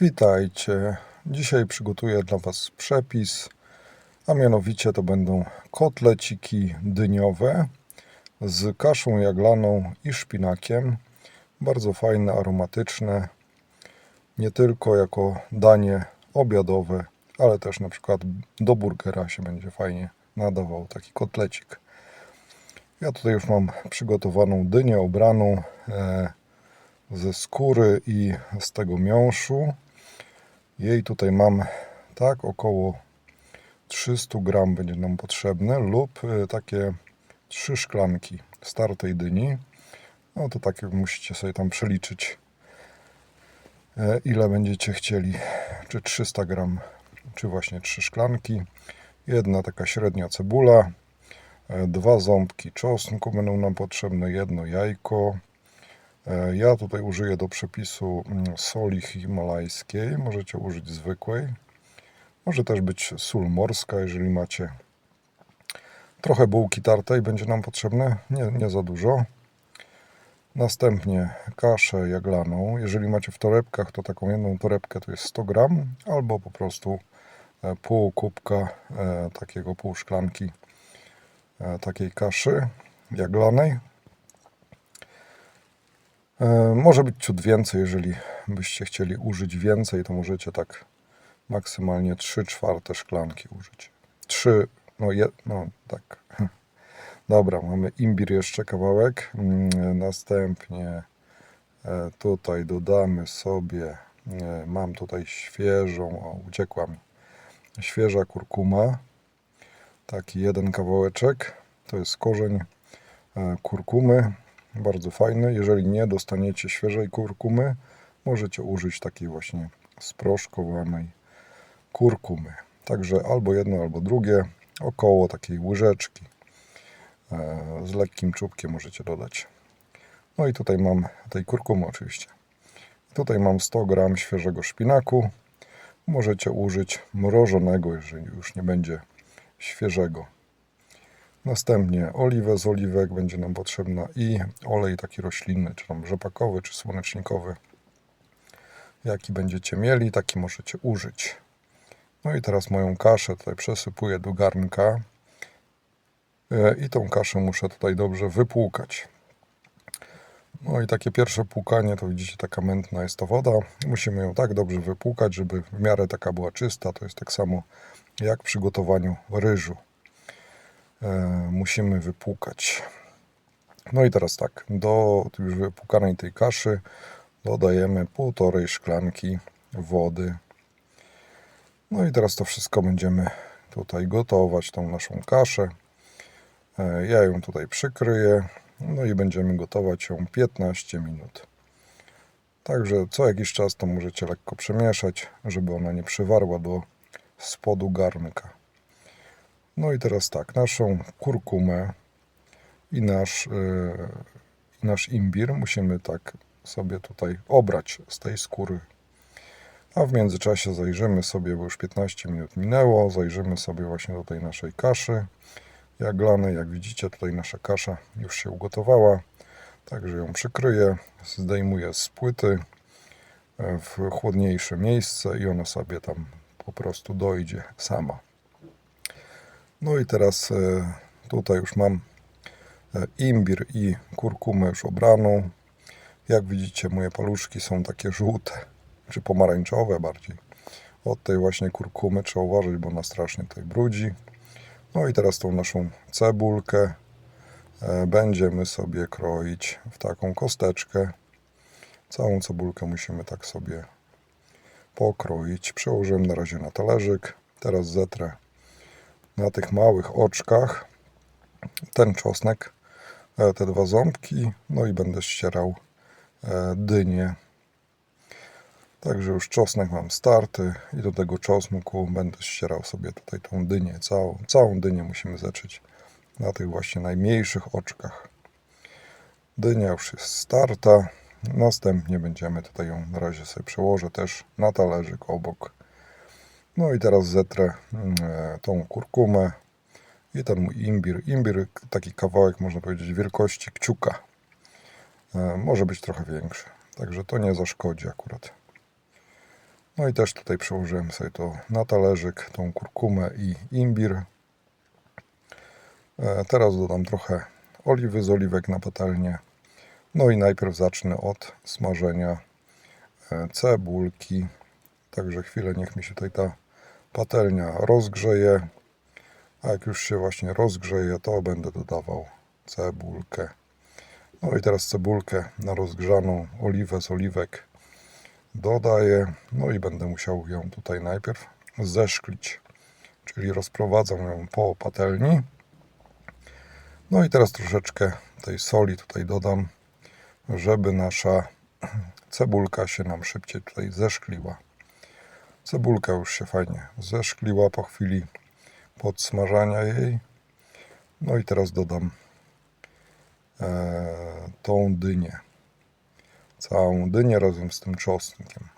Witajcie. Dzisiaj przygotuję dla Was przepis, a mianowicie to będą kotleciki dyniowe z kaszą jaglaną i szpinakiem. Bardzo fajne, aromatyczne. Nie tylko jako danie obiadowe, ale też na przykład do burgera się będzie fajnie nadawał taki kotlecik. Ja tutaj już mam przygotowaną dynię obraną e, ze skóry i z tego miąższu. Jej tutaj mam tak około 300 gram będzie nam potrzebne lub e, takie trzy szklanki startej dyni. No to tak musicie sobie tam przeliczyć e, ile będziecie chcieli. Czy 300 gram, czy właśnie trzy szklanki. Jedna taka średnia cebula. e, Dwa ząbki czosnku będą nam potrzebne, jedno jajko, Ja tutaj użyję do przepisu mm, soli himalajskiej. Możecie użyć zwykłej. Może też być sól morska, jeżeli macie. Trochę bułki tartej będzie nam potrzebne, nie, nie za dużo. Następnie kaszę jaglaną. Jeżeli macie w torebkach, to taką jedną torebkę to jest 100 gram, albo po prostu e, pół kubka e, takiego pół szklanki e, takiej kaszy jaglanej. E, Może być ciut więcej, jeżeli byście chcieli użyć więcej, to możecie tak maksymalnie 3 czwarte szklanki użyć. 3, no, je, no tak. Dobra, mamy imbir jeszcze kawałek. Mm, Następnie e, tutaj dodamy sobie, e, mam tutaj świeżą, o uciekła mi, świeża kurkuma. Taki jeden kawałeczek, to jest korzeń kurkumy, bardzo fajny. Jeżeli nie dostaniecie świeżej kurkumy, możecie użyć takiej właśnie sproszkowanej kurkumy. Także albo jedno, albo drugie, około takiej łyżeczki. E, Z lekkim czubkiem możecie dodać. No i tutaj mam tej kurkumy oczywiście. Tutaj mam 100 gram świeżego szpinaku. Możecie użyć mrożonego, jeżeli już nie będzie świeżego. Następnie oliwę z oliwek będzie nam potrzebna i olej taki roślinny, czy tam rzepakowy, czy słonecznikowy. Jaki będziecie mieli, taki możecie użyć. No i teraz moją kaszę tutaj przesypuję do garnka. E, I tą kaszę muszę tutaj dobrze wypłukać. No i takie pierwsze płukanie, to widzicie, taka mętna jest to woda. Musimy ją tak dobrze wypłukać, żeby w miarę taka była czysta. To jest tak samo jak przy gotowaniu ryżu musimy wypłukać. No i teraz tak, do już wypłukanej tej kaszy dodajemy półtorej szklanki wody. No i teraz to wszystko będziemy tutaj gotować, tą naszą kaszę. E, Ja ją tutaj przykryję, no i będziemy gotować ją 15 minut. Także co jakiś czas to możecie lekko przemieszać, żeby ona nie przywarła do spodu garnka. No i teraz tak, naszą kurkumę i nasz, yy, nasz imbir musimy tak sobie tutaj obrać z tej skóry. A w międzyczasie zajrzymy sobie, bo już 15 minut minęło, zajrzymy sobie właśnie do tej naszej kaszy jaglanej. Jak widzicie, tutaj nasza kasza już się ugotowała. Także ją przykryję, zdejmuję z płyty e, w chłodniejsze miejsce i ona sobie tam po prostu dojdzie sama. No i teraz e, tutaj już mam e, imbir i kurkumę już obraną. Jak widzicie, moje paluszki są takie żółte, czy pomarańczowe bardziej. Od tej właśnie kurkumy trzeba uważać, bo ona strasznie tutaj brudzi. No i teraz tą naszą cebulkę e, będziemy sobie kroić w taką kosteczkę. Całą cebulkę musimy tak sobie pokroić. Przełożyłem na razie na talerzyk. Teraz zetrę na tych małych oczkach ten czosnek, e, te dwa ząbki, no i będę ścierał e, dynię. Także już czosnek mam starty i do tego czosnku będę ścierał sobie tutaj tą dynię, całą, całą dynię musimy zetrzeć na tych właśnie najmniejszych oczkach. Dynia już jest starta. Następnie będziemy tutaj ją na razie sobie przełożę też na talerzyk obok. No i teraz zetrę mm, e, tą kurkumę i ten mój imbir. Imbir taki kawałek można powiedzieć wielkości kciuka. E, Może być trochę większy. Także to nie zaszkodzi akurat. No i też tutaj przełożyłem sobie to na talerzyk, tą kurkumę i imbir. E, Teraz dodam trochę oliwy z oliwek na patelnię. No i najpierw zacznę od smażenia cebulki. Także chwilę niech mi się tutaj ta patelnia rozgrzeje. A jak już się właśnie rozgrzeje, to będę dodawał cebulkę. No i teraz cebulkę na rozgrzaną oliwę z oliwek dodaję. No i będę musiał ją tutaj najpierw zeszklić, czyli rozprowadzam ją po patelni. No i teraz troszeczkę tej soli tutaj dodam, żeby nasza cebulka się nam szybciej tutaj zeszkliła. Cebulka już się fajnie zeszkliła po chwili podsmażania jej. No i teraz dodam e, tą dynię. Całą dynię razem z tym czosnkiem.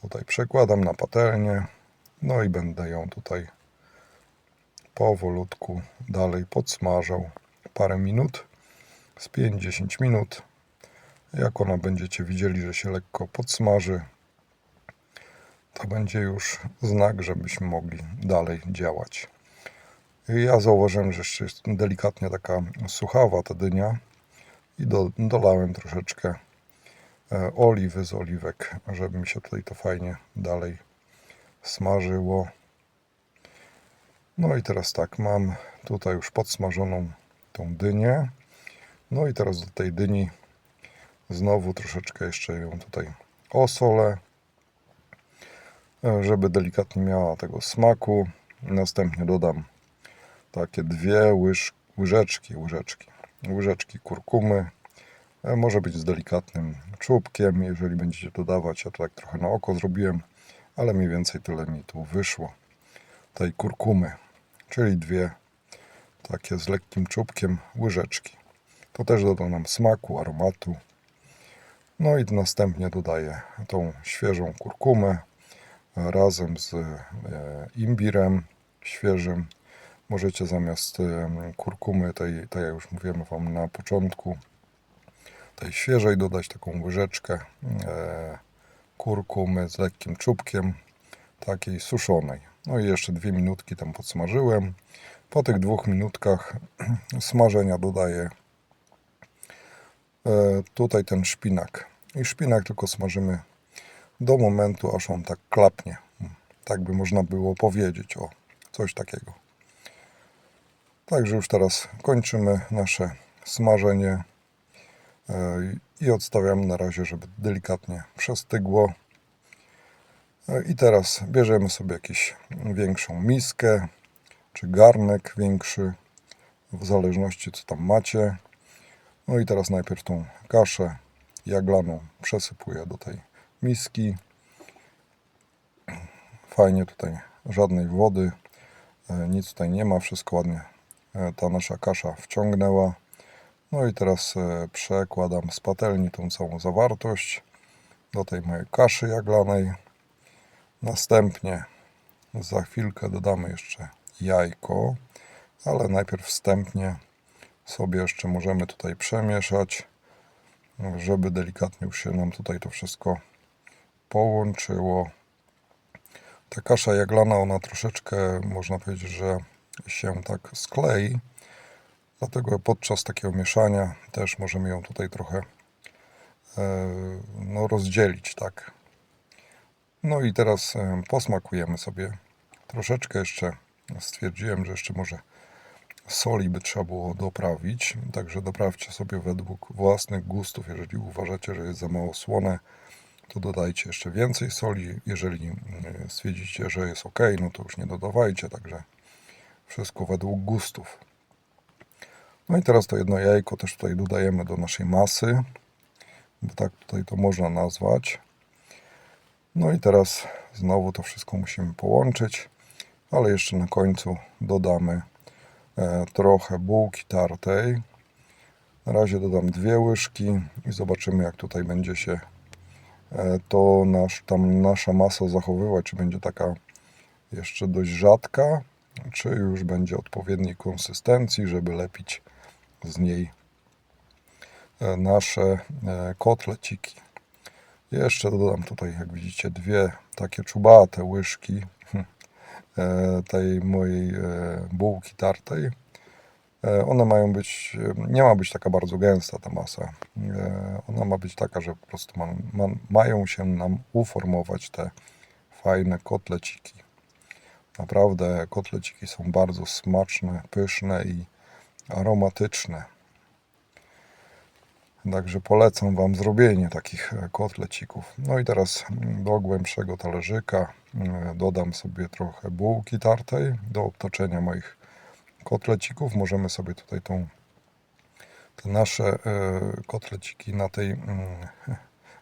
Tutaj przekładam na patelnię. No i będę ją tutaj powolutku dalej podsmażał parę minut, z 5-10 minut. Jak ona będziecie widzieli, że się lekko podsmaży, to będzie już znak, żebyśmy mogli dalej działać. Ja zauważyłem, że jeszcze jest delikatnie taka suchawa ta dynia i do, dolałem troszeczkę e, oliwy z oliwek, żeby mi się tutaj to fajnie dalej smażyło. No i teraz tak, mam tutaj już podsmażoną tą dynię. No i teraz do tej dyni znowu troszeczkę jeszcze ją tutaj osolę, żeby delikatnie miała tego smaku. Następnie dodam takie dwie łyż, łyżeczki, łyżeczki, łyżeczki kurkumy. E, Może być z delikatnym czubkiem, jeżeli będziecie dodawać. Ja to tak trochę na oko zrobiłem, ale mniej więcej tyle mi tu wyszło tej kurkumy, czyli dwie takie z lekkim czubkiem łyżeczki. To też doda nam smaku, aromatu. No i następnie dodaję tą świeżą kurkumę razem z e, imbirem świeżym. Możecie zamiast e, kurkumy, tej, tak jak już mówiłem Wam na początku, tej świeżej dodać taką łyżeczkę e, kurkumy z lekkim czubkiem, takiej suszonej. No i jeszcze dwie minutki tam podsmażyłem. Po tych dwóch minutkach smażenia dodaję tutaj ten szpinak. I szpinak tylko smażymy do momentu, aż on tak klapnie. Tak by można było powiedzieć o coś takiego. Także już teraz kończymy nasze smażenie e, i odstawiamy na razie, żeby delikatnie przestygło. E, I teraz bierzemy sobie jakąś większą miskę, czy garnek większy, w zależności co tam macie. No i teraz najpierw tą kaszę jaglaną przesypuję do tej miski. Fajnie tutaj żadnej wody, e, nic tutaj nie ma, wszystko ładnie e, ta nasza kasza wciągnęła. No i teraz e, przekładam z patelni tą całą zawartość do tej mojej kaszy jaglanej. Następnie za chwilkę dodamy jeszcze jajko, ale najpierw wstępnie sobie jeszcze możemy tutaj przemieszać, żeby delikatnie już się nam tutaj to wszystko połączyło. Ta kasza jaglana, ona troszeczkę, można powiedzieć, że się tak sklei, dlatego podczas takiego mieszania też możemy ją tutaj trochę e, no, rozdzielić, tak. No i teraz e, posmakujemy sobie. Troszeczkę jeszcze stwierdziłem, że jeszcze może soli by trzeba było doprawić. Także doprawcie sobie według własnych gustów. Jeżeli uważacie, że jest za mało słone, to dodajcie jeszcze więcej soli. Jeżeli e, stwierdzicie, że jest ok, no to już nie dodawajcie. Także wszystko według gustów. No i teraz to jedno jajko też tutaj dodajemy do naszej masy, bo tak tutaj to można nazwać. No i teraz znowu to wszystko musimy połączyć, ale jeszcze na końcu dodamy e, trochę bułki tartej. Na razie dodam dwie łyżki i zobaczymy jak tutaj będzie się to nasz, tam nasza masa zachowywać, czy będzie taka jeszcze dość rzadka, czy już będzie odpowiedniej konsystencji, żeby lepić z niej e, nasze e, kotleciki. Jeszcze dodam tutaj, jak widzicie, dwie takie czubate łyżki e, tej mojej e, bułki tartej. E, One mają być, e, nie ma być taka bardzo gęsta ta masa. E, Ona ma być taka, że po prostu ma, ma, mają się nam uformować te fajne kotleciki. Naprawdę kotleciki są bardzo smaczne, pyszne i aromatyczne. Także polecam Wam zrobienie takich kotlecików. No i teraz do głębszego talerzyka dodam sobie trochę bułki tartej do obtoczenia moich kotlecików. Możemy sobie tutaj tą, te nasze e, kotleciki na tej, mm,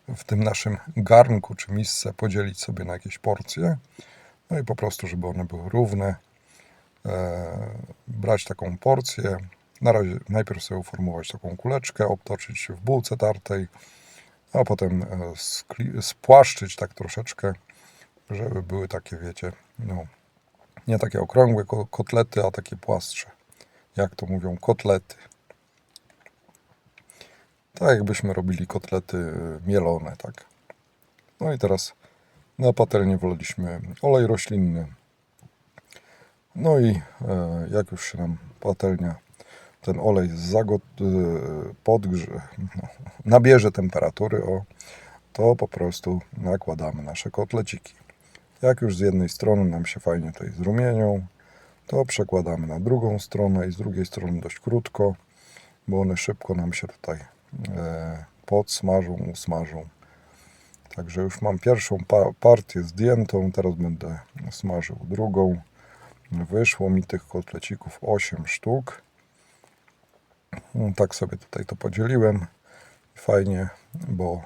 w tym naszym garnku czy misce podzielić sobie na jakieś porcje. No i po prostu, żeby one były równe, e, brać taką porcję. Na razie najpierw sobie uformować taką kuleczkę, obtoczyć w bułce tartej, a potem e, spłaszczyć tak troszeczkę, żeby były takie, wiecie, no, nie takie okrągłe ko- kotlety, a takie płastsze. Jak to mówią, kotlety. Tak jakbyśmy robili kotlety e, mielone, tak. No i teraz na patelnię wlaliśmy olej roślinny. No i e, jak już się nam patelnia, ten olej zagot, e, podgrze, no, nabierze temperatury, o, to po prostu nakładamy nasze kotleciki. Jak już z jednej strony nam się fajnie tutaj zrumienią, to przekładamy na drugą stronę i z drugiej strony dość krótko, bo one szybko nam się tutaj e, podsmażą, usmażą. Także już mam pierwszą pa- partię zdjętą, teraz będę smażył drugą. Wyszło mi tych kotlecików 8 sztuk. No, Tak sobie tutaj to podzieliłem. Fajnie, bo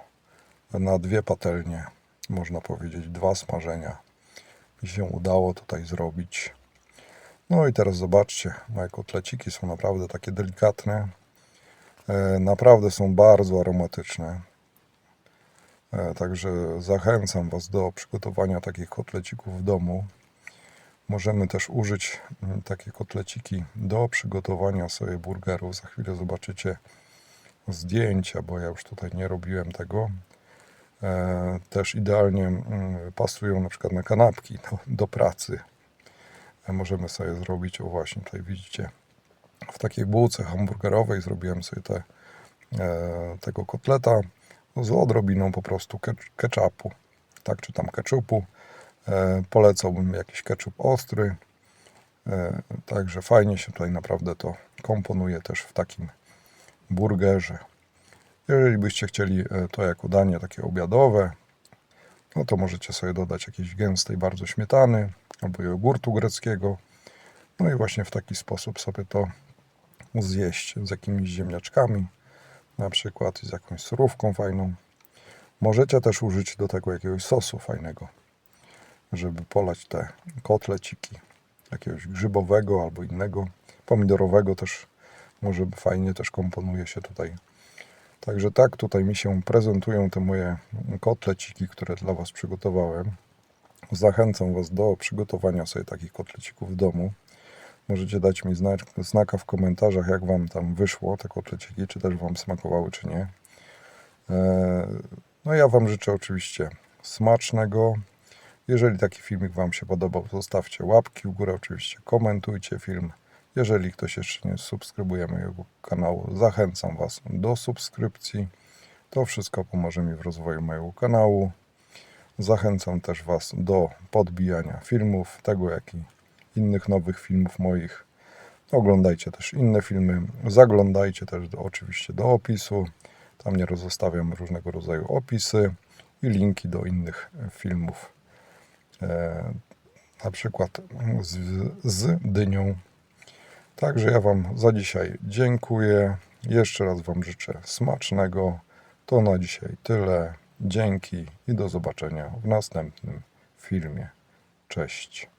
na dwie patelnie, można powiedzieć, dwa smażenia mi się udało tutaj zrobić. No i teraz zobaczcie, moje kotleciki są naprawdę takie delikatne. E, Naprawdę są bardzo aromatyczne. E, Także zachęcam Was do przygotowania takich kotlecików w domu. Możemy też użyć mm, takie kotleciki do przygotowania sobie burgerów. Za chwilę zobaczycie zdjęcia, bo ja już tutaj nie robiłem tego. E, Też idealnie mm, pasują na przykład na kanapki do, do pracy. E, Możemy sobie zrobić, o właśnie tutaj widzicie, w takiej bułce hamburgerowej zrobiłem sobie te, e, tego kotleta z odrobiną po prostu ketchupu, tak czy tam ketchupu. Polecałbym jakiś ketchup ostry. Także fajnie się tutaj naprawdę to komponuje też w takim burgerze. Jeżeli byście chcieli e, to jako danie takie obiadowe, no to możecie sobie dodać jakiejś gęstej bardzo śmietany albo jogurtu greckiego. No i właśnie w taki sposób sobie to zjeść z jakimiś ziemniaczkami, na przykład z jakąś surówką fajną. Możecie też użyć do tego jakiegoś sosu fajnego, żeby polać te kotleciki, jakiegoś grzybowego albo innego, pomidorowego też może fajnie też komponuje się tutaj. Także tak tutaj mi się prezentują te moje kotleciki, które dla Was przygotowałem. Zachęcam Was do przygotowania sobie takich kotlecików w domu. Możecie dać mi znak, znaka w komentarzach, jak Wam tam wyszło te kotleciki, czy też Wam smakowały, czy nie. E, No ja Wam życzę oczywiście smacznego. Jeżeli taki filmik Wam się podobał, zostawcie łapki w górę, oczywiście komentujcie film. Jeżeli ktoś jeszcze nie subskrybuje mojego kanału, zachęcam Was do subskrypcji. To wszystko pomoże mi w rozwoju mojego kanału. Zachęcam też Was do podbijania filmów, tego jak i innych nowych filmów moich. Oglądajcie też inne filmy, zaglądajcie też do, oczywiście do opisu. Tam nie zostawiam różnego rodzaju opisy i linki do innych filmów. E, na przykład z, z dynią. Także ja Wam za dzisiaj dziękuję. Jeszcze raz Wam życzę smacznego. To na dzisiaj tyle. Dzięki i do zobaczenia w następnym filmie. Cześć.